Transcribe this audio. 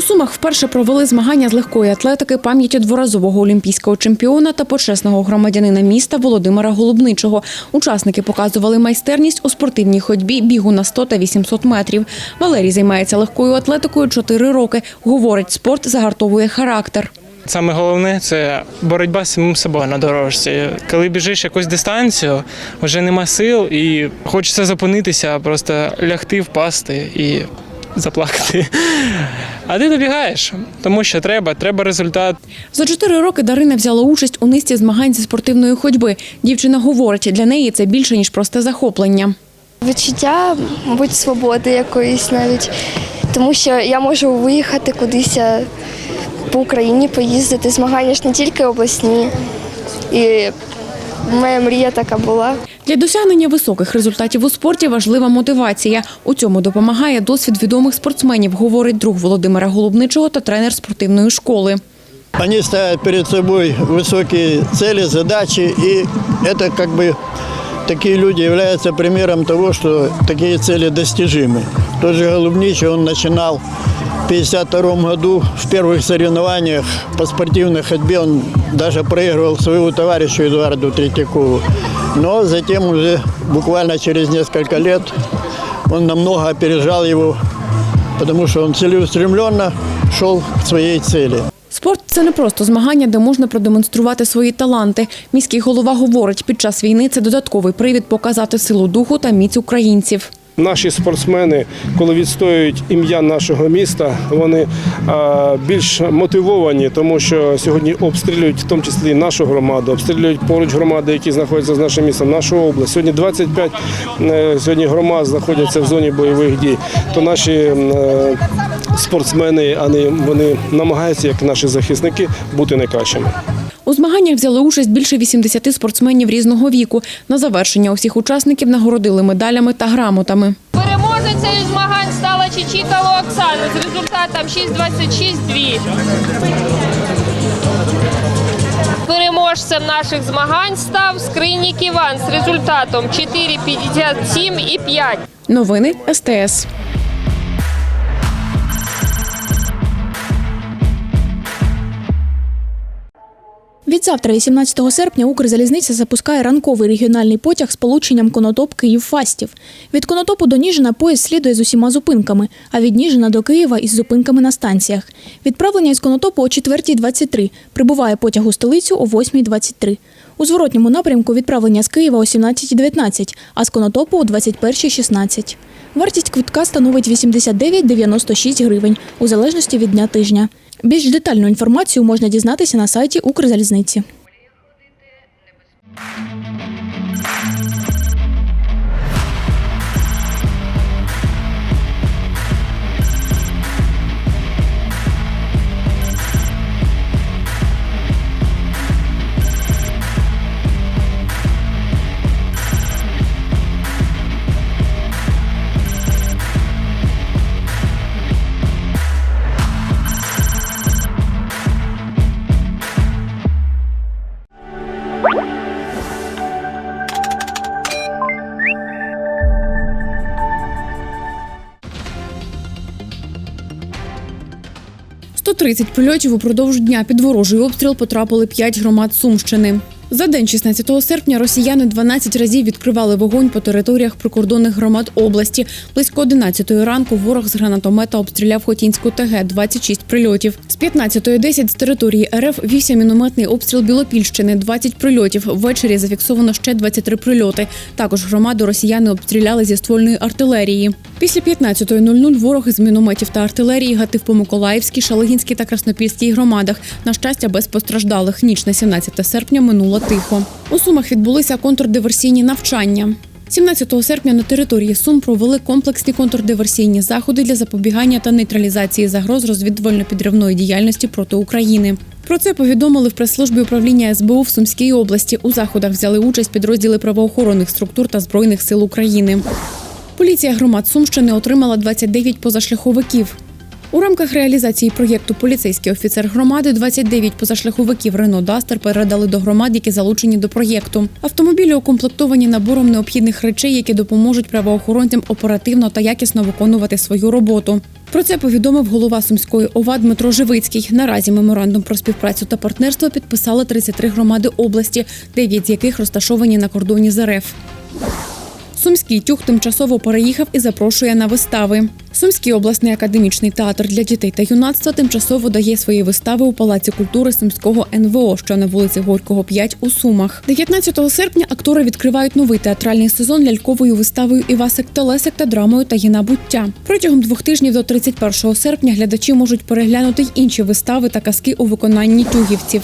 У Сумах вперше провели змагання з легкої атлетики пам'яті дворазового олімпійського чемпіона та почесного громадянина міста Володимира Голубничого. Учасники показували майстерність у спортивній ходьбі, бігу на 100 та 800 метрів. Валерій займається легкою атлетикою 4 роки. Говорить, спорт загартовує характер. Саме головне це боротьба з самим собою на дорожці. Коли біжиш якусь дистанцію, вже нема сил і хочеться зупинитися, просто лягти, впасти і заплакати. А ти добігаєш, тому що треба, треба результат. За чотири роки Дарина взяла участь у низці змагань зі спортивної ходьби. Дівчина говорить, для неї це більше ніж просте захоплення. Відчуття, мабуть, свободи якоїсь навіть, тому що я можу виїхати кудись е, по Україні, поїздити. Змагання ж не тільки обласні. І моя мрія така була. Для досягнення високих результатів у спорті важлива мотивація. У цьому допомагає досвід відомих спортсменів, говорить друг Володимира Голубничого та тренер спортивної школи. Они ставят перед собой высокие цели, задачи, и это как бы такие люди являются примером того, что такие цели достижимы. Тот же Голубничий, он начинал в 1952 году в первых соревнованиях по спортивной ходьбе, он даже проигрывал своему товарищу Эдуарду Третьякову. Но затем уже буквально через несколько лет он намного опережал его, потому что он целеустремленно шел к своей цели. Спорт це не просто змагання, де можна продемонструвати свої таланти. Міський голова говорить, під час війни це додатковий привід показати силу духу та міць українців. Наші спортсмени, коли відстоюють ім'я нашого міста, вони а, більш мотивовані, тому що сьогодні обстрілюють в тому числі нашу громаду, обстрілюють поруч громади, які знаходяться з нашим містом, нашу область. Сьогодні 25 е, сьогодні громад знаходяться в зоні бойових дій. То наші е, спортсмени, вони намагаються, як наші захисники, бути найкращими. У змаганнях взяли участь більше 80 спортсменів різного віку. На завершення усіх учасників нагородили медалями та грамотами. Переможецею змагань стала Чичікова Оксана з результатом 6.26.2. Переможцем наших змагань став Скринік Іван з результатом 4.57 і 5. Новини СТС. Завтра, 18 серпня, Укрзалізниця запускає ранковий регіональний потяг з полученням Конотоп Київ Фастів. Від Конотопу до Ніжина поїзд слідує з усіма зупинками, а від Ніжина до Києва із зупинками на станціях. Відправлення із Конотопу о 4.23. Прибуває потяг у столицю о 8.23. У зворотньому напрямку відправлення з Києва о 17.19, а з Конотопу о 21.16. Вартість квитка становить 89,96 гривень у залежності від дня тижня. Більш детальну інформацію можна дізнатися на сайті Укрзалізниці. – 130 прильотів упродовж дня під ворожий обстріл потрапили 5 громад Сумщини. За день 16 серпня росіяни 12 разів відкривали вогонь по територіях прикордонних громад області. Близько 11 ранку ворог з гранатомета обстріляв Хотінську ТГ – 26 прильотів. З 15.10 з території РФ вівся мінометний обстріл Білопільщини – 20 прильотів. Ввечері зафіксовано ще 23 прильоти. Також громаду росіяни обстріляли зі ствольної артилерії. Після 15.00 ворог із мінометів та артилерії гатив по Миколаївській, Шалигінській та Краснопільській громадах. На щастя, без постраждалих. Ніч на 17 серпня минула тихо. У Сумах відбулися контрдиверсійні навчання. 17 серпня на території Сум провели комплексні контрдиверсійні заходи для запобігання та нейтралізації загроз розвідувально-підривної діяльності проти України. Про це повідомили в прес-службі управління СБУ в Сумській області. У заходах взяли участь підрозділи правоохоронних структур та збройних сил України. Поліція громад Сумщини отримала 29 позашляховиків. У рамках реалізації проєкту Поліцейський офіцер громади 29 позашляховиків Рено Дастер передали до громад, які залучені до проєкту. Автомобілі укомплектовані набором необхідних речей, які допоможуть правоохоронцям оперативно та якісно виконувати свою роботу. Про це повідомив голова Сумської ОВА Дмитро Живицький. Наразі меморандум про співпрацю та партнерство підписали 33 громади області, 9 з яких розташовані на кордоні з РФ. Сумський тюг тимчасово переїхав і запрошує на вистави. Сумський обласний академічний театр для дітей та юнацтва тимчасово дає свої вистави у Палаці культури Сумського НВО, що на вулиці Горького 5 у Сумах. 19 серпня актори відкривають новий театральний сезон ляльковою виставою Івасик та Лесик та драмою Таїна буття. Протягом двох тижнів до 31 серпня глядачі можуть переглянути й інші вистави та казки у виконанні тюгівців.